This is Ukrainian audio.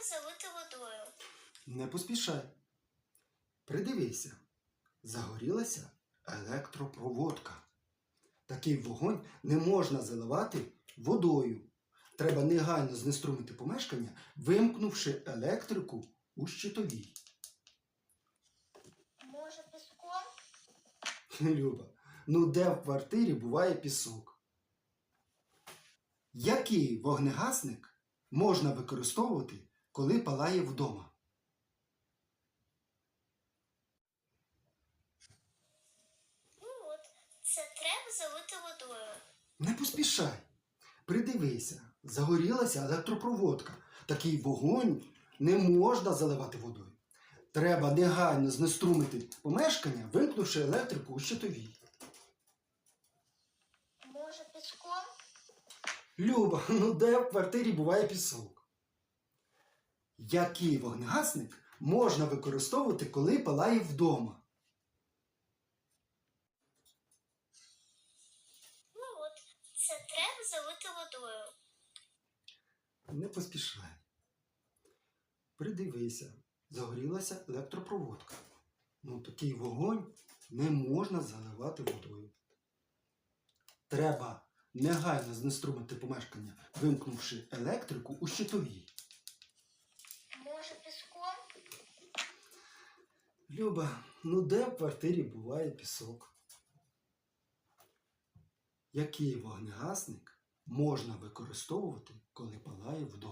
Залити водою. Не поспішай. Придивися. Загорілася електропроводка. Такий вогонь не можна заливати водою. Треба негайно знеструмити помешкання, вимкнувши електрику у щитовій. Може, піском? Люба, ну де в квартирі буває пісок? Який вогнегасник можна використовувати, коли палає вдома? Ну от, це треба залити водою. Не поспішай. Придивися, загорілася електропроводка. Такий вогонь не можна заливати водою. Треба негайно знеструмити помешкання, вимкнувши електрику у щитовій. Може, піском? Люба, ну де в квартирі буває пісок? Який вогнегасник можна використовувати, коли палає вдома? Ну от, це треба залити водою. Не поспішай. Придивися, загорілася електропроводка. Ну, такий вогонь не можна заливати водою. Треба негайно знеструмити помешкання, вимкнувши електрику у щитовій. Може, піском? Люба, ну де в квартирі буває пісок? Який вогнегасник можна використовувати, коли палає вдома?